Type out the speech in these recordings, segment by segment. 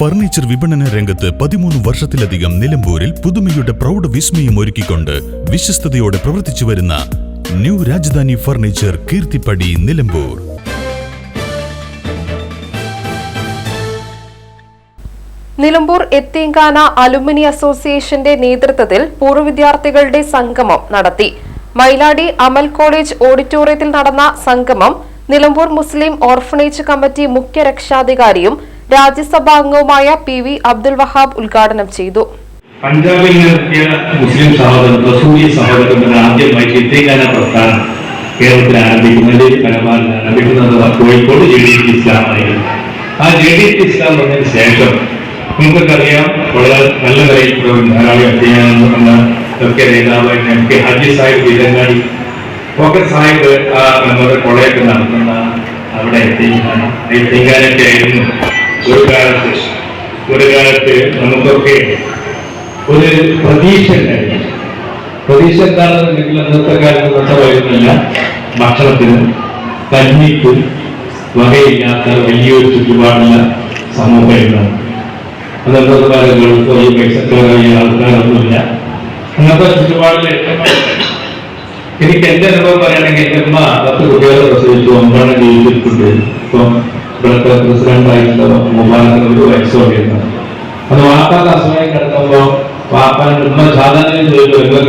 Furniture വിപണന രംഗത്ത് പതിമൂന്ന് വർഷത്തിലധികം നിലമ്പൂരിൽ പുതുമയുടെ പ്രൗഢ വിസ്മയം ഒരുക്കിക്കൊണ്ട് വിശ്വസ്തയോടെ പ്രവർത്തിച്ചു വരുന്ന ന്യൂ രാജധാനി ഫർണിച്ചർ കീർത്തിപ്പടി നിലമ്പൂർ. നിലമ്പൂർ എത്തിങ്കാന അലുമിനി അസോസിയേഷന്റെ നേതൃത്വത്തിൽ പൂർവ വിദ്യാർത്ഥികളുടെ സംഗമം നടത്തി. മൈലാടി അമൽ കോളേജ് ഓഡിറ്റോറിയത്തിൽ നടന്ന സംഗമം നിലമ്പൂർ മുസ്ലിം ഓർഫണേജ് കമ്മിറ്റി മുഖ്യ രക്ഷാധികാരിയും രാജ്യസഭാ അംഗവുമായ പി വി അബ്ദുൽ വഹാബ് ഉദ്ഘാടനം ചെയ്തു. പഞ്ചാബിൽ നടത്തിയ മുസ്ലിം സഹോദരൻ റസൂലി സഹോദരൻ എന്ന ആദ്യമായി ചിത്രീകരണ പ്രസ്ഥാനം കേരളത്തിൽ ആരംഭിക്കുന്നത് പരമാവധി ആരംഭിക്കുന്നത് കോഴിക്കോട് ജെ ഡി എസ് ഇസ്ലാമായിരുന്നു. ആ ജെ ഡി എസ് ഇസ്ലാം വന്നതിന് ശേഷം നിങ്ങൾക്കറിയാം വളരെ നല്ല നിലയിൽ ധാരാളം അധ്യയനം ഒക്കെ നേതാവ് എം കെ ഹജി സാഹിബ് വീരങ്ങാടി ഒക്കെ സാഹിബ് നമ്മുടെ കൊളയൊക്കെ നടത്തുന്ന അവിടെ എത്തിക്കാനൊക്കെ ആയിരുന്നു. ഒരു കാലത്ത് ഒരു കാലത്ത് നമുക്കൊക്കെ ഒരു പ്രതീക്ഷ ഉണ്ടായിരുന്നു. പ്രതീക്ഷ എന്താണെന്നുണ്ടെങ്കിൽ അന്നത്തെ കാലത്ത് ഇന്നത്തെ വരുന്നില്ല ഭക്ഷണത്തിന് കഞ്ഞിക്കും വകയില്ലാത്ത വലിയൊരു ചുറ്റുപാടുള്ള സമൂഹമായിരുന്നു അന്നത്തെ കാലം ഗൾഫോ ഈ പൈസക്കാരായ ആൾക്കാരൊന്നുമില്ല. അന്നത്തെ ചുറ്റുപാടിൽ എനിക്ക് എന്റെ അനുഭവം പറയുകയാണെങ്കിൽ എന്റെ അമ്മ പത്ത് കുട്ടികളെ പ്രസവിച്ചു ഒമ്പതെണ്ണം ജീവിച്ചിട്ടുണ്ട് ഇപ്പം ഇവിടുത്തെ പ്രസിഡന്റായിട്ടുള്ള ആയിട്ടുള്ള മുബാറക്കിന് ഒരു വയസ്സോടെയുണ്ട് അത് വാപ്പാക്ക് അസുഖമായി കിടക്കുമ്പോ വാപ്പാന്റെ ഉമ്മ സാധാരണ ജോലി വരുമ്പോൾ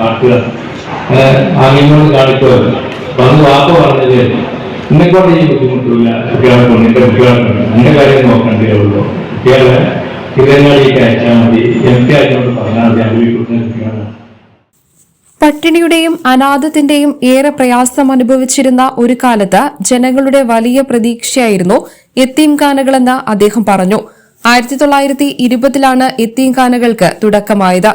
വാക്കുക ആങ്ങിനോട് കാണിക്കുമല്ലോ അപ്പൊ അന്ന് വാപ്പ പറഞ്ഞത് എന്നെക്കൊണ്ട് ഈ ബുദ്ധിമുട്ടില്ല. കുട്ടികളെ കൊണ്ട് എന്റെ കുട്ടികൾക്കുണ്ട് കൊണ്ട് എന്റെ കാര്യം നോക്കണ്ടേ ഉള്ളൂ. കുട്ടികളെ ഇതങ്ങളിലേക്ക് അയച്ചാൽ മതി. എം പി ആയിട്ടോട് പറഞ്ഞാൽ മതി. അനുഭവിക്കുന്ന കുട്ടികളാണ് പട്ടിണിയുടെയും അനാഥത്തിന്റെയും ഏറെ പ്രയാസം അനുഭവിച്ചിരുന്ന ഒരു കാലത്ത് ജനങ്ങളുടെ വലിയ പ്രതീക്ഷയായിരുന്നു എത്തീംഖാനകളെന്ന് അദ്ദേഹം പറഞ്ഞു. ആയിരത്തി തൊള്ളായിരത്തി ഇരുപതിലാണ് എത്തീംഖാനകൾക്ക് തുടക്കമായത്.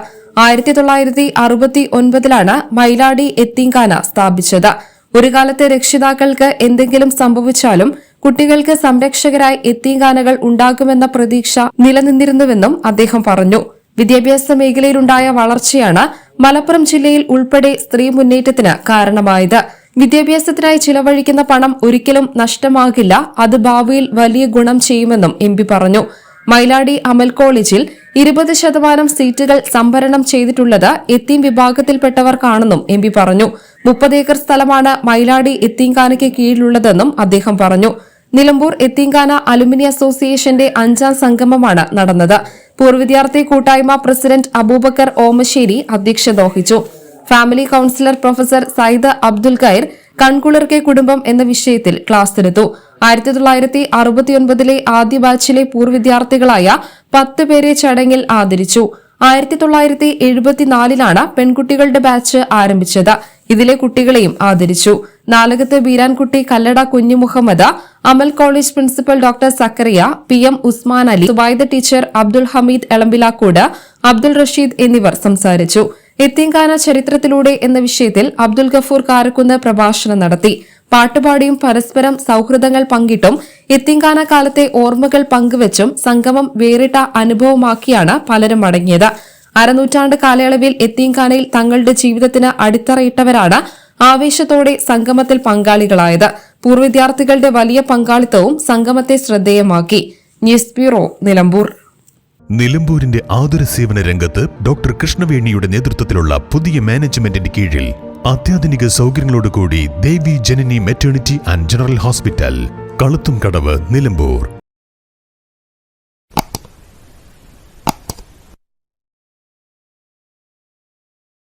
ആയിരത്തി തൊള്ളായിരത്തി അറുപത്തി ഒൻപതിലാണ് മൈലാടി എത്തീംഖാന സ്ഥാപിച്ചത്. ഒരു കാലത്തെ രക്ഷിതാക്കൾക്ക് എന്തെങ്കിലും സംഭവിച്ചാലും കുട്ടികൾക്ക് സംരക്ഷകരായി എത്തീംഖാനകൾ ഉണ്ടാകുമെന്ന പ്രതീക്ഷ നിലനിന്നിരുന്നുവെന്നും അദ്ദേഹം പറഞ്ഞു. വിദ്യാഭ്യാസ മേഖലയിലുണ്ടായ വളർച്ചയാണ് മലപ്പുറം ജില്ലയിൽ ഉൾപ്പെടെ സ്ത്രീ മുന്നേറ്റത്തിന് കാരണമായത്. വിദ്യാഭ്യാസത്തിനായി ചിലവഴിക്കുന്ന പണം ഒരിക്കലും നഷ്ടമാകില്ല. അത് ഭാവിയിൽ വലിയ ഗുണം ചെയ്യുമെന്നും എം പറഞ്ഞു. മൈലാടി അമൽ കോളേജിൽ ഇരുപത് ശതമാനം സീറ്റുകൾ സംവരണം ചെയ്തിട്ടുള്ളത് എത്തീം വിഭാഗത്തിൽപ്പെട്ടവർക്കാണെന്നും എം പി പറഞ്ഞു. മുപ്പത് ഏക്കർ സ്ഥലമാണ് മൈലാടി എത്തീംഖാനയ്ക്ക് കീഴിലുള്ളതെന്നും അദ്ദേഹം പറഞ്ഞു. നിലമ്പൂർ എത്തിങ്കാന അലുമിനി അസോസിയേഷന്റെ അഞ്ചാം സംഗമമാണ് നടന്നത്. പൂർവ വിദ്യാർത്ഥി കൂട്ടായ്മ പ്രസിഡന്റ് അബൂബക്കർ ഓമശ്ശേരി അധ്യക്ഷത വഹിച്ചു family counsellor professor Syed Abdul Khair കൺകുളിർക്കെ കുടുംബം എന്ന വിഷയത്തിൽ ക്ലാസ് എടുത്തു ആയിരത്തി തൊള്ളായിരത്തി അറുപത്തിയൊൻപതിലെ ആദ്യ ബാച്ചിലെ പൂർവ വിദ്യാർത്ഥികളായ പത്ത് പേരെ ചടങ്ങിൽ ആദരിച്ചു. ആയിരത്തി തൊള്ളായിരത്തി എഴുപത്തിനാലിലാണ് പെൺകുട്ടികളുടെ ബാച്ച് ആരംഭിച്ചത്. ഇതിലെ കുട്ടികളെയും ആദരിച്ചു. Nalakath Beerankutty Kallada Kunju Muhammad Amal college principal doctor Zakariya P M Usman Ali Zubaida teacher Abdul Hameed Elampilakode Abdul Rasheed എന്നിവർ സംസാരിച്ചു. എത്തിങ്കാന ചരിത്രത്തിലൂടെ എന്ന വിഷയത്തിൽ അബ്ദുൽ ഗഫൂർ കാരക്കുന്ന് പ്രഭാഷണം നടത്തി. പാട്ടുപാടിയും പരസ്പരം സൌഹൃദങ്ങൾ പങ്കിട്ടും എത്തിങ്കാന കാലത്തെ ഓർമ്മകൾ പങ്കുവച്ചും സംഗമം വേറിട്ട അനുഭവമാക്കിയാണ് പലരും മടങ്ങിയത് അരനൂറ്റാണ്ട് കാലയളവിൽ എത്തിങ്കാനയിൽ തങ്ങളുടെ ജീവിതത്തിന് അടിത്തറയിട്ടവരാണ് ആവേശത്തോടെ സംഗമത്തിൽ പങ്കാളികളായത് പൂർവ വിദ്യാർത്ഥികളുടെ വലിയ പങ്കാളിത്തവും സംഗമത്തെ ശ്രദ്ധേയമാക്കി. News bureau Nilambur. നിലമ്പൂരിന്റെ ആതുര സേവന രംഗത്ത് ഡോക്ടർ കൃഷ്ണവേണിയുടെ നേതൃത്വത്തിലുള്ള പുതിയ മാനേജ്മെന്റിന്റെ കീഴിൽ അത്യാധുനിക സൗകര്യങ്ങളോടുകൂടി Devi Janani maternity and general hospital Kaluthum Kadavu Nilambur.